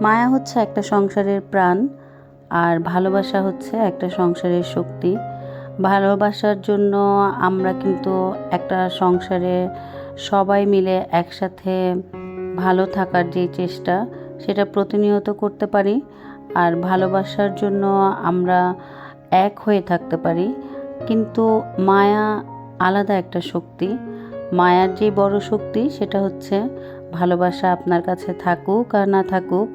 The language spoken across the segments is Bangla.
মায়া হচ্ছে একটা সংসারের প্রাণ, আর ভালোবাসা হচ্ছে একটা সংসারের শক্তি। ভালোবাসার জন্য আমরা কিন্তু একটা সংসারে সবাই মিলে একসাথে ভালো থাকার যে চেষ্টা, সেটা প্রতিনিয়ত করতে পারি। আর ভালোবাসার জন্য আমরা এক হয়ে থাকতে পারি। কিন্তু মায়া আলাদা একটা শক্তি। মায়ার যে বড় শক্তি, সেটা হচ্ছে ভালোবাসা আপনার কাছে থাকুক আর না থাকুক,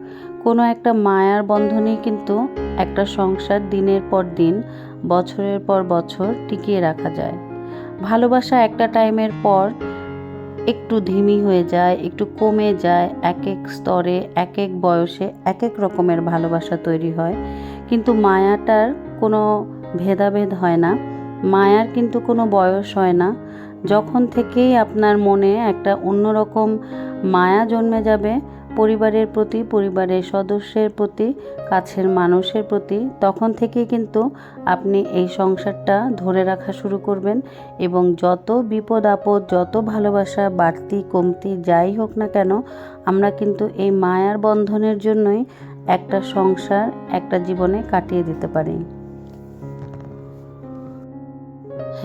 কোনো একটা মায়ার বন্ধনই কিন্তু একটা সংসার দিনের পর দিন, বছরের পর বছর টিকিয়ে রাখা যায়। ভালোবাসা একটা টাইমের পর একটু ধিমি হয়ে যায়, একটু কমে যায় এক এক স্তরে এক এক বয়সে এক এক রকমের ভালোবাসা তৈরি হয়। কিন্তু মায়াটার কোনো ভেদাভেদ হয় না, মায়ার কিন্তু কোনো বয়স হয় না। যখন থেকেই আপনার মনে একটা অন্যরকম মায়া জন্মে যাবে, পরিবারের প্রতি, পরিবারের সদস্যের প্রতি, কাছের মানুষের প্রতি, তখন থেকেই কিন্তু আপনি এই সংসারটা ধরে রাখা শুরু করবেন এবং যত বিপদ, আপদ, যত ভালোবাসা, বাড়তি, কমতি যাই হোক না কেন, আমরা কিন্তু এই মায়ার বন্ধনের জন্যই একটা সংসার, একটা জীবনে কাটিয়ে দিতে পারি।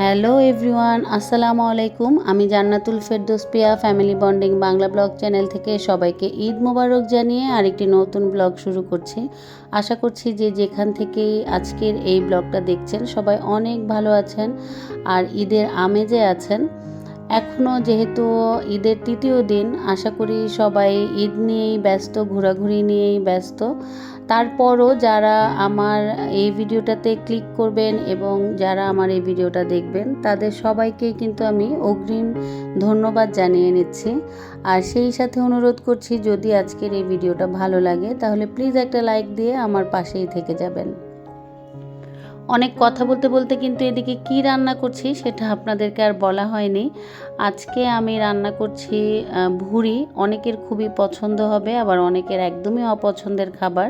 হ্যালো এভরিওয়ান, আসসালামু আলাইকুম। আমি Jannatul Ferdous Piya, family bonding Bangla blog channel থেকে সবাইকে ঈদ মোবারক জানিয়ে আরেকটি নতুন ব্লগ শুরু করছি। আশা করছি যে যেখান থেকে আজকের এই ব্লগটা দেখছেন সবাই অনেক ভালো আছেন আর ঈদের আমেজে আছেন। এখনও যেহেতু ঈদের তৃতীয় দিন, আশা করি সবাই ঈদ নিয়েই ব্যস্ত, ঘোরাঘুরি নিয়েই ব্যস্ত। তারপরও যারা আমার এই ভিডিওটাতে ক্লিক করবেন এবং যারা আমার এই ভিডিওটা দেখবেন, তাদের সবাইকেই কিন্তু আমি অগ্রিম ধন্যবাদ জানিয়ে নিচ্ছি। আর সেই সাথে অনুরোধ করছি, যদি আজকের এই ভিডিওটা ভালো লাগে, তাহলে প্লিজ একটা লাইক দিয়ে আমার পাশেই থেকে যাবেন। অনেক কথা বলতে বলতে কিন্তু এদিকে কি রান্না করছি সেটা আপনাদেরকে আর বলা হয়নি। আজকে আমি রান্না করছি ভুড়ি। অনেকের খুবই পছন্দ হবে, আবার অনেকের একদমই অপছন্দের খাবার।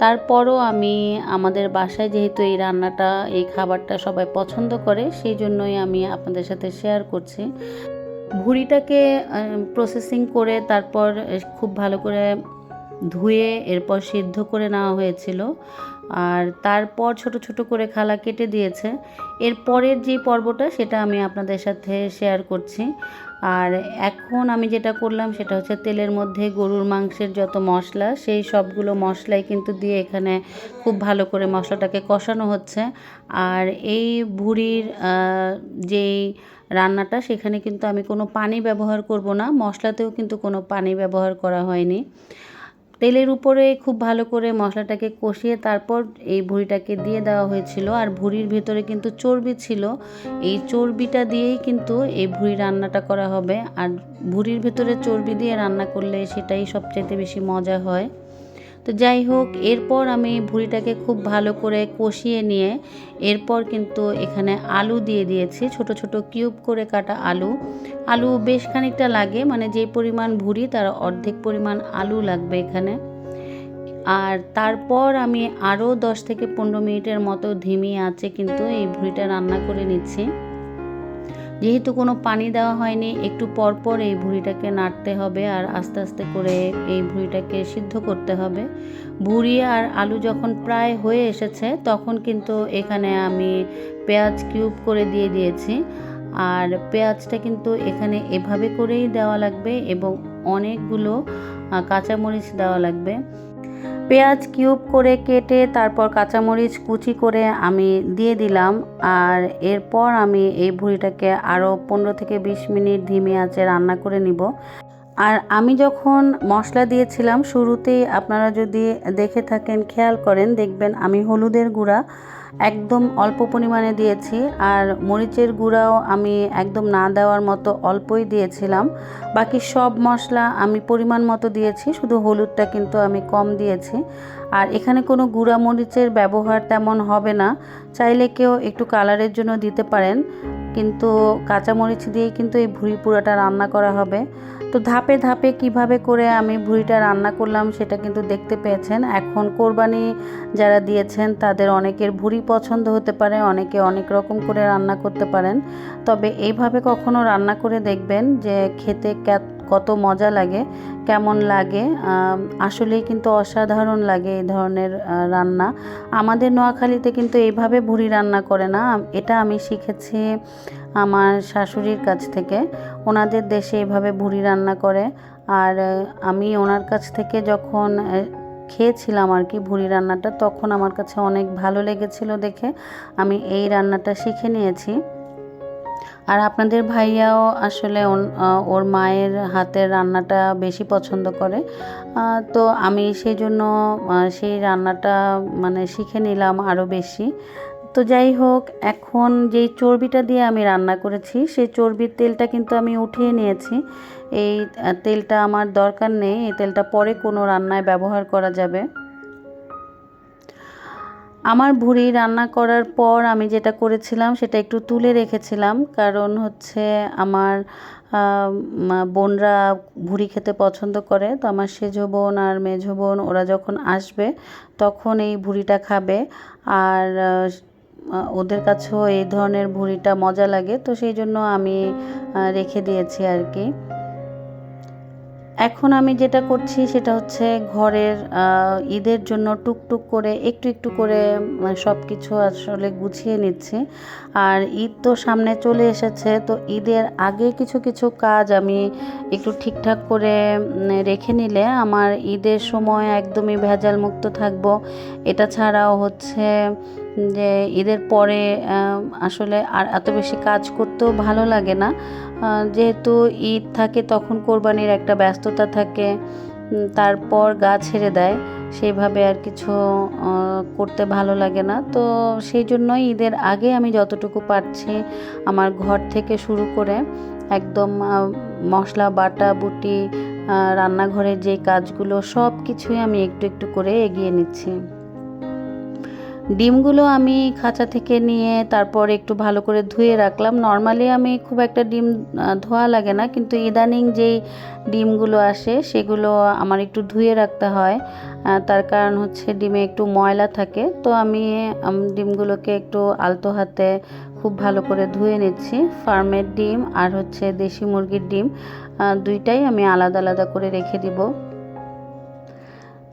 তারপরও আমি আমাদের বাসায় যেহেতু এই রান্নাটা, এই খাবারটা সবাই পছন্দ করে, সেই জন্যই আমি আপনাদের সাথে শেয়ার করছি। ভুড়িটাকে প্রসেসিং করে তারপর খুব ভালো করে ধুয়ে, এরপর সিদ্ধ করে নেওয়া হয়েছিল। আর তারপর ছোট ছোট করে খালা কেটে দিয়েছে। এর পরের যে পর্বটা, সেটা আমি আপনাদের সাথে শেয়ার করছি। আর এখন আমি যেটা করলাম, সেটা হচ্ছে তেলের মধ্যে গরুর মাংসের যত মশলা, সেই সবগুলো মশলাই কিন্তু দিয়ে এখানে খুব ভালো করে মশলাটাকে কষানো হচ্ছে। আর এই ভুড়ির যেই রান্নাটা, সেখানে কিন্তু আমি কোনো পানি ব্যবহার করব না। মশলাতেও কিন্তু কোনো পানি ব্যবহার করা হয়নি। তেলের উপরে খুব ভালো করে মশলাটাকে কষিয়ে তারপর এই ভুড়িটাকে দিয়ে দেওয়া হয়েছিল। আর ভুড়ির ভেতরে কিন্তু চর্বি ছিল। এই চর্বিটা দিয়েই কিন্তু এই ভুড়ি রান্নাটা করা হবে। আর ভুড়ির ভেতরে চর্বি দিয়ে রান্না করলে সেটাই সবচাইতে বেশি মজা হয়। তো যাই হোক, এরপর আমি ভুড়িটাকে খুব ভালো করে কষিয়ে নিয়ে এরপর কিন্তু এখানে আলু দিয়ে দিয়েছি। ছোট ছোট কিউব করে কাটা আলু। আলু বেশ খানিকটা লাগে মানে যে পরিমাণ ভুড়ি তার অর্ধেক পরিমাণ আলু লাগবে এখানে। আর তারপর আমি আরও দশ থেকে পনেরো মিনিটের মতো ধিমি আছে কিন্তু এই ভুড়িটা রান্না করে নিচ্ছি। যেহেতু কোনো পানি দেওয়া হয়নি, একটু পরপর এই ভুঁড়িটাকে নাড়তে হবে আর আস্তে আস্তে করে এই ভুঁড়িটাকে সিদ্ধ করতে হবে। ভুঁড়ি আর আলু যখন প্রায় হয়ে এসেছে, তখন কিন্তু এখানে আমি পেঁয়াজ কিউব করে দিয়ে দিয়েছি। আর পেঁয়াজটা কিন্তু এখানে এভাবে করেই দেওয়া লাগবে এবং অনেকগুলো কাঁচামরিচ দেওয়া লাগবে। পেঁয়াজ কিউব করে কেটে তারপর কাঁচামরিচ কুচি করে আমি দিয়ে দিলাম। আর এরপর আমি এই ভুঁড়িটাকে আরও পনেরো থেকে বিশ মিনিট ধিমে আঁচে রান্না করে নিব। আর আমি যখন মশলা দিয়েছিলাম, শুরুতেই আপনারা যদি দেখে থাকেন, খেয়াল করেন, দেখবেন আমি হলুদের গুঁড়া একদম অল্প পরিমাণে দিয়েছি আর মরিচের গুঁড়াও আমি একদম না দেওয়ার মতো অল্পই দিয়েছিলাম। বাকি সব মশলা আমি পরিমাণ মতো দিয়েছি, শুধু হলুদটা কিন্তু আমি কম দিয়েছি। আর এখানে কোনো গুঁড়া মরিচের ব্যবহার তেমন হবে না, চাইলে কেউ একটু কালারের জন্য দিতে পারেন। কিন্তু কাঁচামরিচ দিয়েই কিন্তু এই ভুঁড়ি পুরাটা রান্না করা হবে। তো ধাপে ধাপে কীভাবে করে আমি ভুঁড়িটা রান্না করলাম সেটা কিন্তু দেখতে পেয়েছেন। এখন কোরবানি যারা দিয়েছেন তাদের অনেকের ভুঁড়ি পছন্দ হতে পারে, অনেকে অনেক রকম করে রান্না করতে পারেন। তবে এইভাবে কখনো রান্না করে দেখবেন যে খেতে কত মজা লাগে, কেমন লাগে আসলেই কিন্তু অসাধারণ লাগে এই ধরনের রান্না। আমাদের নোয়াখালীতে কিন্তু এইভাবে ভুড়ি রান্না করে না। এটা আমি শিখেছি আমার শাশুড়ির কাছ থেকে। ওনাদের দেশে এভাবে ভুড়ি রান্না করে। আর আমি ওনার কাছ থেকে যখন খেয়েছিলাম আর কি ভুড়ি রান্নাটা, তখন আমার কাছে অনেক ভালো লেগেছিল দেখে। আমি এই রান্নাটা শিখে নিয়েছি। আর আপনাদের ভাইয়াও আসলে ওর মায়ের হাতের রান্নাটা বেশি পছন্দ করে। তো আমি সেই জন্য সেই রান্নাটা মানে শিখে নিলাম আরও বেশি। তো যাই হোক, এখন যেই চর্বিটা দিয়ে আমি রান্না করেছি, সেই চর্বির তেলটা কিন্তু আমি উঠিয়ে নিয়েছি। এই তেলটা আমার দরকার নেই, এই তেলটা পরে কোনো রান্নায় ব্যবহার করা যাবে। আমার ভুড়ি রান্না করার পর আমি যেটা করেছিলাম, সেটা একটু তুলে রেখেছিলাম। কারণ হচ্ছে আমার বোনরা ভুড়ি খেতে পছন্দ করে। তো আমার সেজো বোন আর মেঝো বোন, ওরা যখন আসবে, তখন এই ভুড়িটা খাবে। আর ওদের কাছেও এই ধরনের ভুড়িটা মজা লাগে, তো সেই জন্য আমি রেখে দিয়েছি আর কি। এখন আমি যেটা করছি সেটা হচ্ছে ঘরের ঈদের জন্য টুকটুক করে, একটু একটু করে সব কিছু আসলে গুছিয়ে নিচ্ছি। আর ঈদ তো সামনে চলে এসেছে, তো ঈদের আগে কিছু কিছু কাজ আমি একটু ঠিকঠাক করে রেখে নিলে আমার ঈদের সময় একদমই ভেজাল মুক্ত থাকব। এটা ছাড়াও হচ্ছে যে ঈদের পরে আসলে আর এত বেশি কাজ করতেও ভালো লাগে না। যেহেতু ঈদ থাকে তখন কোরবানির একটা ব্যস্ততা থাকে তারপর গা ছেড়ে দেয়। সেইভাবে আর কিছু করতে ভালো লাগে না। তো সেই জন্যই ঈদের আগে আমি যতটুকু পারছি আমার ঘর থেকে শুরু করে একদম মশলা, বাটা, বুটি রান্নাঘরের যে কাজগুলো সব কিছুই আমি একটু একটু করে এগিয়ে নিচ্ছি। ডিমগুলো আমি খাঁচা থেকে নিয়ে তারপর একটু ভালো করে ধুয়ে রাখলাম। নর্মালি আমি খুব একটা ডিম ধোয়া লাগে না, কিন্তু ইদানিং যেই ডিমগুলো আসে সেগুলো আমার একটু ধুয়ে রাখতে হয়। তার কারণ হচ্ছে ডিমে একটু ময়লা থাকে, তো আমি ডিমগুলোকে একটু আলতো হাতে খুব ভালো করে ধুয়ে নিচ্ছি। ফার্মের ডিম আর হচ্ছে দেশি মুরগির ডিম দুইটাই আমি আলাদা আলাদা করে রেখে দিব।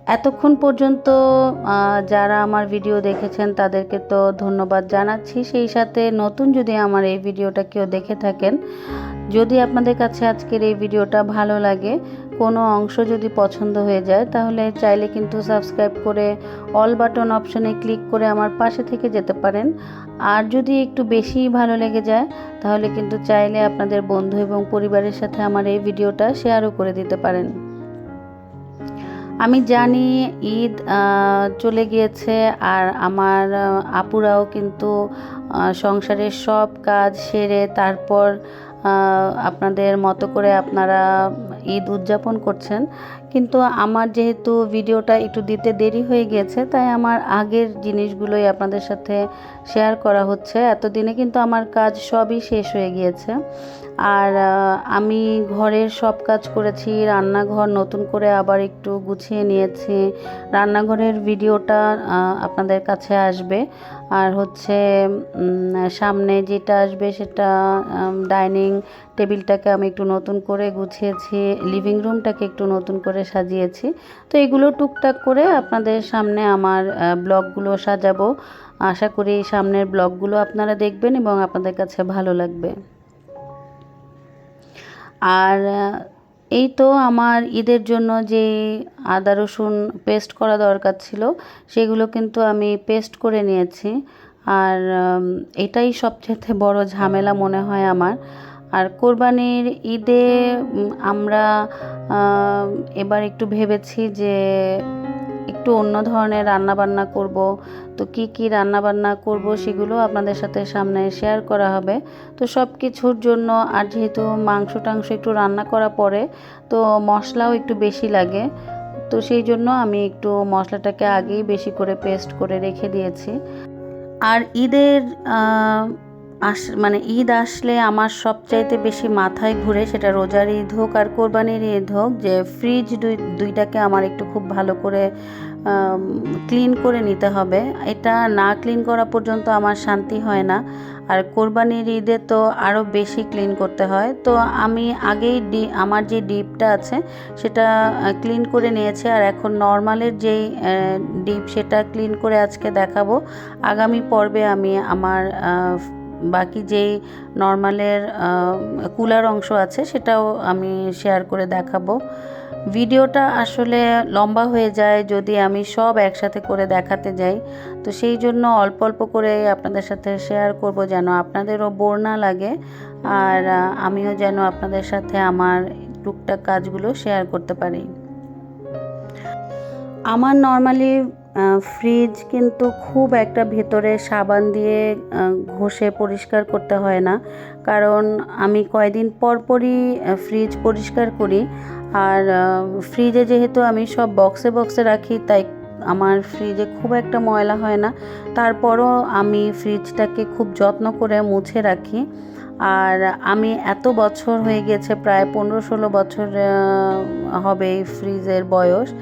এতক্ষণ পর্যন্ত যারা আমার ভিডিও দেখেছেন তাদেরকে তো ধন্যবাদ জানাচ্ছি। সেই সাথে নতুন যদি আমার এই ভিডিওটা কেউ দেখে থাকেন, যদি আপনাদের কাছে আজকের এই ভিডিওটা ভালো লাগে, কোনো অংশ যদি পছন্দ হয়ে যায়, তাহলে চাইলে কিন্তু সাবস্ক্রাইব করে অল বাটন অপশনে ক্লিক করে আমার পাশে থেকে যেতে পারেন। আর যদি একটু বেশি ভালো লেগে যায়, তাহলে কিন্তু চাইলে আপনাদের বন্ধু এবং পরিবারের সাথে আমার এই ভিডিওটা শেয়ারও করে দিতে পারেন। আমি জানি ঈদ চলে গিয়েছে আর আমার আপুরাও কিন্তু সংসারের সব কাজ সেরে তারপর আপনাদের মতো করে আপনারা ঈদ উদযাপন করছেন। কিন্তু আমার যেহেতু ভিডিওটা একটু দিতে দেরি হয়ে গিয়েছে তাই আমার আগের জিনিসগুলোই আপনাদের সাথে শেয়ার করা হচ্ছে। এতদিনে কিন্তু আমার কাজ সবই শেষ হয়ে গিয়েছে। আর আমি ঘরের সব কাজ করেছি, রান্নাঘর নতুন করে আবার একটু গুছিয়ে নিয়েছি। রান্নাঘরের ভিডিওটা আপনাদের কাছে আসবে। আর হচ্ছে সামনে যেটা আসবে সেটা ডাইনিং টেবিলটাকে আমি একটু নতুন করে গুছিয়েছি লিভিং রুমটাকে একটু নতুন করে সাজিয়েছি। তো এগুলো টুকটাক করে আপনাদের সামনে আমার ব্লগগুলো সাজাবো। আশা করি সামনের ব্লগগুলো আপনারা দেখবেন এবং আপনাদের কাছে ভালো লাগবে। আর এই তো আমার ঈদের জন্য যে আদা রসুন পেস্ট করা দরকার ছিল, সেগুলো কিন্তু আমি পেস্ট করে নিয়েছি। আর এটাই সবচেয়ে বড় ঝামেলা মনে হয় আমার। আর কোরবানির ঈদে আমরা এবার একটু ভেবেছি যে একটু অন্য ধরনের রান্নাবান্না করব। তো কি কি রান্নাবান্না করব সেগুলো আপনাদের সাথে সামনে শেয়ার করা হবে। তো সব কিছুর জন্য আর যেহেতু মাংস টাংস একটু রান্না করা পরে, তো মশলাও একটু বেশি লাগে। তো সেই জন্য আমি একটু মশলাটাকে আগেই বেশি করে পেস্ট করে রেখে দিয়েছি। আর ঈদের আস মানে ঈদ আসলে আমার সবচাইতে বেশি মাথায় ঘুরে সেটা রোজার ঈদ হোক আর কোরবানির ঈদ হোক যে ফ্রিজ দুই, দুইটাকে আমার একটু খুব ভালো করে ক্লিন করে নিতে হবে। এটা না ক্লিন করা পর্যন্ত আমার শান্তি হয় না। আর কোরবানির ঈদে তো আরও বেশি ক্লিন করতে হয়। তো আমি আগেই ডি, আমার যে ডিপটা আছে সেটা ক্লিন করে নিয়েছি। আর এখন নর্মালের যেই ডিপ সেটা ক্লিন করে আজকে দেখাবো। আগামী পর্বে আমি আমার বাকি যেই নর্মালের কুলার অংশ আছে সেটাও আমি শেয়ার করে দেখাবো। ভিডিওটা আসলে লম্বা হয়ে যায় যদি আমি সব একসাথে করে দেখাতে যাই। তো সেই জন্য অল্প অল্প করে আপনাদের সাথে শেয়ার করব যেন আপনাদেরও বোর না লাগে আর আমিও যেন আপনাদের সাথে আমার টুকটাক কাজগুলো শেয়ার করতে পারি। আমার নর্মালি ফ্রিজ কিন্তু খুব একটা ভেতরে সাবান দিয়ে ঘষে পরিষ্কার করতে হয় না। কারণ আমি কয়দিন পর পরই ফ্রিজ পরিষ্কার করি। আর ফ্রিজে যেহেতু আমি সব বক্সে বক্সে রাখি, তাই আমার ফ্রিজে খুব একটা ময়লা হয় না। তারপরও আমি ফ্রিজটাকে খুব যত্ন করে মুছে রাখি। আর আমি এত বছর হয়ে গেছে, প্রায় পনেরো ষোলো বছর হবে এই ফ্রিজের বয়স।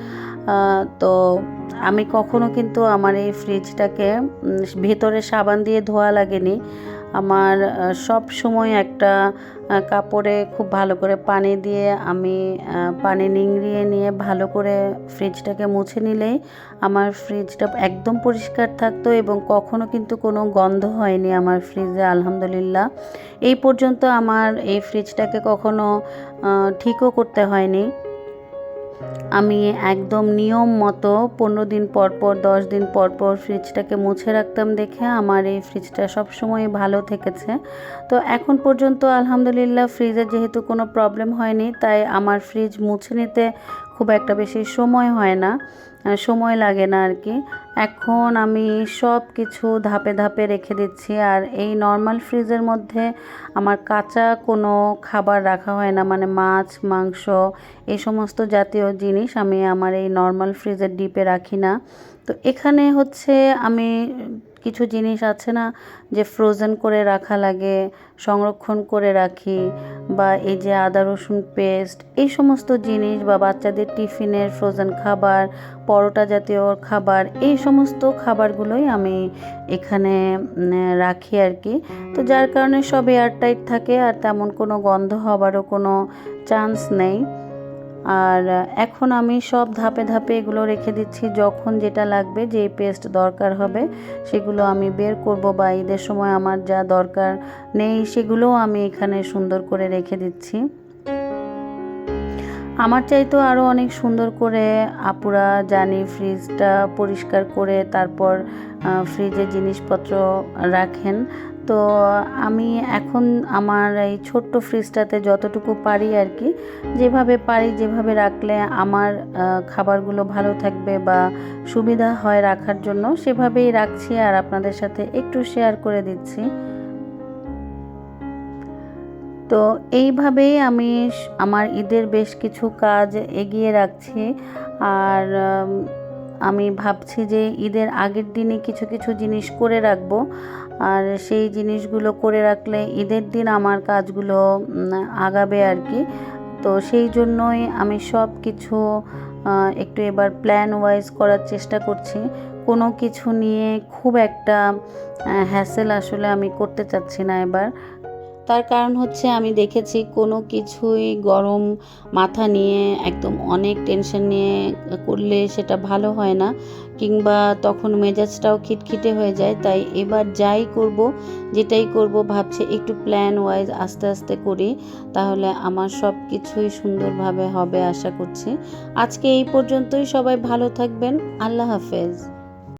তো আমি কখনো কিন্তু আমার এই ফ্রিজটাকে ভেতরে সাবান দিয়ে ধোয়া লাগেনি। আমার সব সময় একটা কাপড়ে খুব ভালো করে পানি দিয়ে আমি পানি নিংড়িয়ে নিয়ে ভালো করে ফ্রিজটাকে মুছে নিলেই আমার ফ্রিজটা একদম পরিষ্কার থাকতো এবং কখনো কিন্তু কোনো গন্ধ হয়নি আমার ফ্রিজে আলহামদুলিল্লাহ। এই পর্যন্ত আমার এই ফ্রিজটাকে কখনো ঠিকও করতে হয়নি। আমি একদম নিয়ম মতো পনেরো দিন পর পর, দশ দিন পর পর ফ্রিজটাকে মুছে রাখতাম দেখে আমার এই ফ্রিজটা সবসময় ভালো থেকেছে। তো এখন পর্যন্ত আলহামদুলিল্লাহ ফ্রিজে যেহেতু কোনো প্রবলেম হয়নি, তাই আমার ফ্রিজ মুছে নিতে খুব একটা বেশি সময় হয় না। সময় লাগে না আর কি। এখন আমি সব কিছু ধাপে ধাপে রেখে দিচ্ছি আর এই নর্মাল ফ্রিজের মধ্যে আমার কাঁচা কোনো খাবার রাখা হয় না মানে মাছ, মাংস, এই সমস্ত জাতীয় জিনিস আমি আমার এই নর্মাল ফ্রিজের ডিপে রাখি না। তো এখানে হচ্ছে আমি কিছু জিনিস আছে না যে ফ্রোজেন করে রাখা লাগে, সংরক্ষণ করে রাখি বা এই যে আদা, রসুন পেস্ট এই সমস্ত জিনিস বা বাচ্চাদের টিফিনের ফ্রোজেন খাবার, পরোটা জাতীয় খাবার এই সমস্ত খাবারগুলোই আমি এখানে রাখি আর কি। তো যার কারণে সব এয়ারটাইট থাকে আর তেমন কোনো গন্ধ হবারও কোনো চান্স নেই। আর এখন আমি সব ধাপে ধাপে এগুলো রেখে দিচ্ছি। যখন যেটা লাগবে যে পেস্ট দরকার হবে, সেগুলো আমি বের করব বা ঈদের সময় আমার যা দরকার নেই, সেগুলোও আমি এখানে সুন্দর করে রেখে দিচ্ছি। আমার চাইতো আরও অনেক সুন্দর করে আপুরা জানি ফ্রিজটা পরিষ্কার করে তারপর ফ্রিজে জিনিসপত্র রাখেন। তো আমি এখন আমার এই ছোট্ট ফ্রিজটাতে যতটুকু পারি আর কি যেভাবে পারি, যেভাবে রাখলে আমার খাবারগুলো ভালো থাকবে বা সুবিধা হয় রাখার জন্য সেভাবেই রাখছি আর আপনাদের সাথে একটু শেয়ার করে দিচ্ছি। তো এইভাবেই আমি আমার ঈদের বেশ কিছু কাজ এগিয়ে রাখছি আর আমি ভাবছি যে ঈদের আগের দিনে কিছু কিছু জিনিস করে রাখব। আর সেই জিনিসগুলো করে রাখলে ঈদের দিন আমার কাজগুলো আগাবে আর কি। তো সেই জন্যই আমি সব কিছু একটু এবার প্ল্যান ওয়াইজ করার চেষ্টা করছি। কোনো কিছু নিয়ে খুব একটা হ্যাসেল আসলে আমি করতে চাচ্ছি না এবার। তার কারণ হচ্ছে আমি দেখেছি কোনো কিছুই গরম মাথা নিয়ে একদম অনেক টেনশন নিয়ে করলে সেটা ভালো হয় না কিংবা তখন মেজাজটাও খিটখিটে হয়ে যায়। তাই এবার যাই করব, যেটাই করব ভাবছি একটু প্ল্যান ওয়াইজ আস্তে আস্তে করি, তাহলে আমার সব কিছুই সুন্দরভাবে হবে আশা করছি। আজকে এই পর্যন্তই, সবাই ভালো থাকবেন, আল্লাহ হাফেজ।